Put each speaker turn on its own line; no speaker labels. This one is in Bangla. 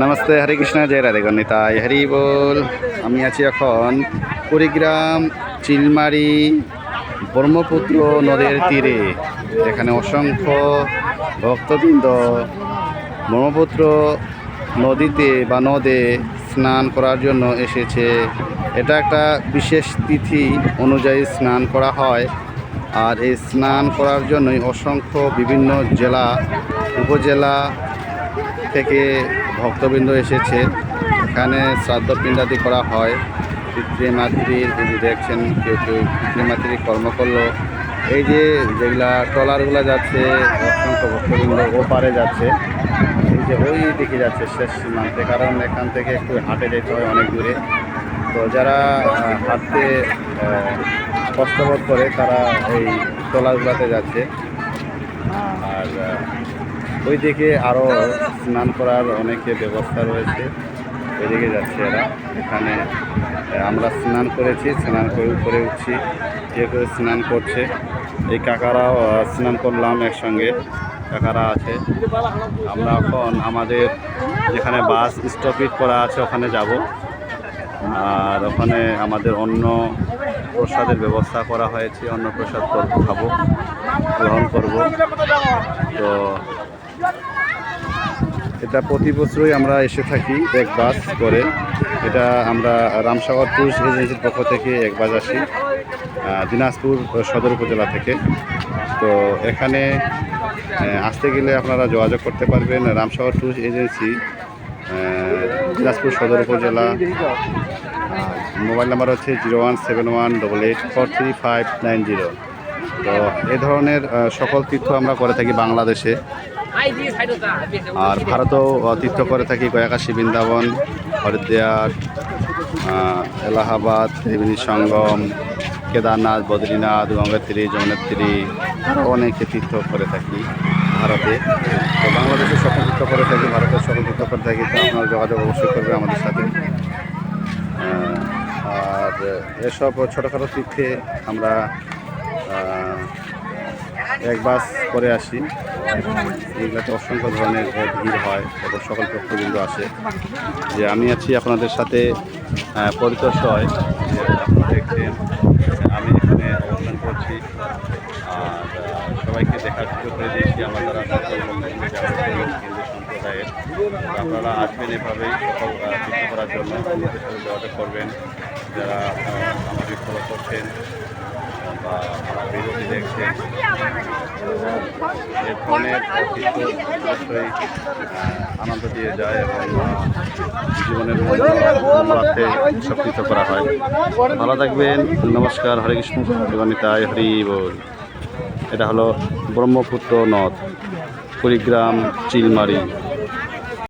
নমস্তে, হরে কৃষ্ণ, জয় রাধে গণিতায়। হরি বল। আমি আছি এখন কুড়িগ্রাম চিলমারি ব্রহ্মপুত্র নদের তীরে এখানে অসংখ্য ভক্তবৃন্দ ব্রহ্মপুত্র নদীতে বা নদে স্নান করার জন্য এসেছে। এটা একটা বিশেষ তিথি অনুযায়ী স্নান করা হয়। আর এই স্নান করার জন্যই অসংখ্য বিভিন্ন জেলা, উপজেলা থেকে ভক্তবৃন্দ এসেছে। এখানে শ্রাদ্ধ পিণ্ডাদি করা হয়। পিতৃমাতৃর এই যে দেখছেন কেউ কেউ পিতৃমাতৃর কর্ম করল। এই যে যেগুলা ট্রলারগুলো যাচ্ছে, অসংখ্য ভক্তবৃন্দ ওপারে যাচ্ছে। এই যে ওই দিকে যাচ্ছে শেষ সীমান্তে, কারণ এখান থেকে একটু হাঁটে যেতে হয় অনেক দূরে। তো যারা হাঁটতে কষ্টবোধ করে, তারা এই ট্রলারগুলোতে যাচ্ছে। আর ওই দিকে আরও স্নান করার অনেকে ব্যবস্থা রয়েছে। ওইদিকে যাচ্ছে এরা। এখানে আমরা স্নান করেছি, স্নান করে উপরে উঠছি। যে কেউ স্নান করছে? এই কাকারাও স্নান করলাম একসঙ্গে। কাকারা আছে। আমরা এখন আমাদের যেখানে বাস স্টপিট করা আছে, ওখানে যাব। আর ওখানে আমাদের অন্য প্রসাদের ব্যবস্থা করা হয়েছে। অন্ন প্রসাদ করব খাব, গ্রহণ করব। তো এটা প্রতি বছরই আমরা এসে থাকি, এক বাস করে। এটা আমরা রামসাগর ট্যুরিস্ট এজেন্সির পক্ষ থেকে এক বাস আসি দিনাজপুর সদর উপজেলা থেকে। তো এখানে আসতে গেলে আপনারা যোগাযোগ করতে পারবেন রামসাগর ট্যুরিস্ট এজেন্সি দিনাজপুর সদর উপজেলা। মোবাইল নাম্বার হচ্ছে zero one seven one double eight four three five nine zero. তো এ ধরনের সকল তীর্থ আমরা করে থাকি বাংলাদেশে। আর ভারতেও আহ, তীর্থ করে থাকি গয়াকাশী বৃন্দাবন হরিদ্বার এলাহাবাদ ত্রিবেণী সঙ্গম কেদারনাথ বদ্রীনাথ গঙ্গোত্রী যমুনোত্রী আরও অনেকে তীর্থ করে থাকি ভারতে। তো বাংলাদেশে সকল তীর্থ করে থাকি ভারতের সকল তীর্থ করে থাকি তো আপনারা যোগাযোগ অবশ্যই করবে আমাদের সাথে। আর এসব ছোটোখাটো তীর্থে আমরা এক বাস করে আসি। এগুলোতে অসংখ্য ধরনের ভিড় হয় এবং সকল ভক্তবৃন্দ আসে। যে আমি আছি আপনাদের সাথে আহ, পরিতোষয় যে আপনারা দেখছেন আমি এখানে অবস্থান করছি। আর সবাইকে দেখার সুযোগ করে দিয়েছি আমরা রয়েছেন হিন্দু সম্প্রদায়ের। আপনারা আসবেন এভাবেই সকল আহ, করার জন্য আমাদের সাথে যোগাযোগ করবেন। যারা আমাকে ফলো করছেন বা আমার ভিডিওটি দেখছেন এ ধরনের অবশ্যই আনন্দ দিয়ে যায় এবং জীবনের মধ্যে সবকিছু করা হয়। ভালো থাকবেন। নমস্কার। হরে কৃষ্ণ। জীবনিতায় হরি বল। এটা হলো ব্রহ্মপুত্র নদ, কুড়িগ্রাম, চিলমারি।